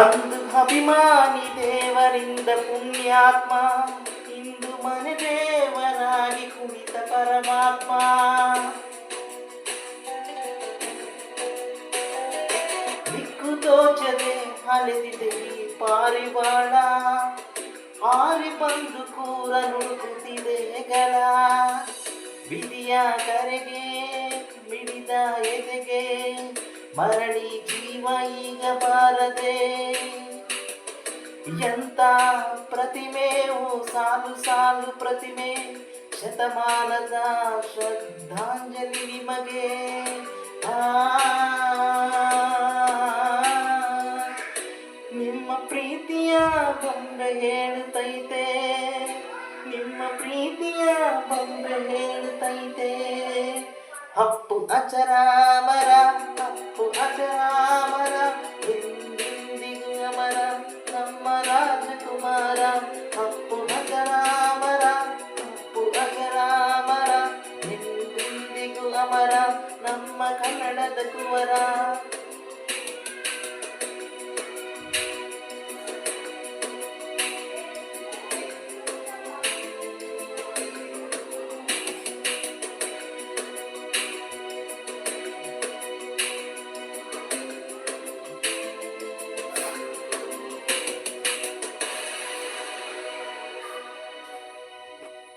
ಅಂದು ಅಭಿಮಾನಿ ದೇವರಿಂದ ಪುಣ್ಯಾತ್ಮ, ಇಂದು ಮನೆ ದೇವನಾಗಿ ಕುಳಿತ ಪರಮಾತ್ಮ. ದಿಕ್ಕು ತೋಚದೆ ಅಲೆದಿದೆ ಈ ಪಾರಿವಾಳ, ಹಾರಿ ಬಂದು ಕೂರ ನುಡುಕುತ್ತಿದೆ ಗಳ ಬಿದಿಯ ಕರೆಗೆ ಮಿಡಿದ ಎದೆಗೆ, ಮರಳಿ ಜೀವ ಬಾರದೆ. ಎಂತ ಪ್ರತಿಮೆಯು ಸಾಲು ಸಾಲು ಪ್ರತಿಮೆ, ಶತಮಾನದ ಶ್ರದ್ಧಾಂಜಲಿ ನಿಮಗೆ. ನಿಮ್ಮ ಪ್ರೀತಿಯ ಬಂದ ಹೇಳುತ್ತೈತೆ. ನಿಮ್ಮ ಪ್ರೀತಿಯ ಬಂದ ಹೇಳುತ್ತೈತೆ. ಅಪ್ಪು ಅಚರಾಮರ ಅಪ್ಪು ಅಚರಾಮರ ಎಂದೆಂದಿಗೂ ಅಮರ, ನಮ್ಮ ರಾಜಕುಮಾರ. ಅಪ್ಪು ಅಚರಾಮರ ಹಪ್ಪು ಅಚರಾಮರ ಎಂದೆಂದಿಗೂ ಅಮರ, ನಮ್ಮ ಕನ್ನಡದ ಕುವರ.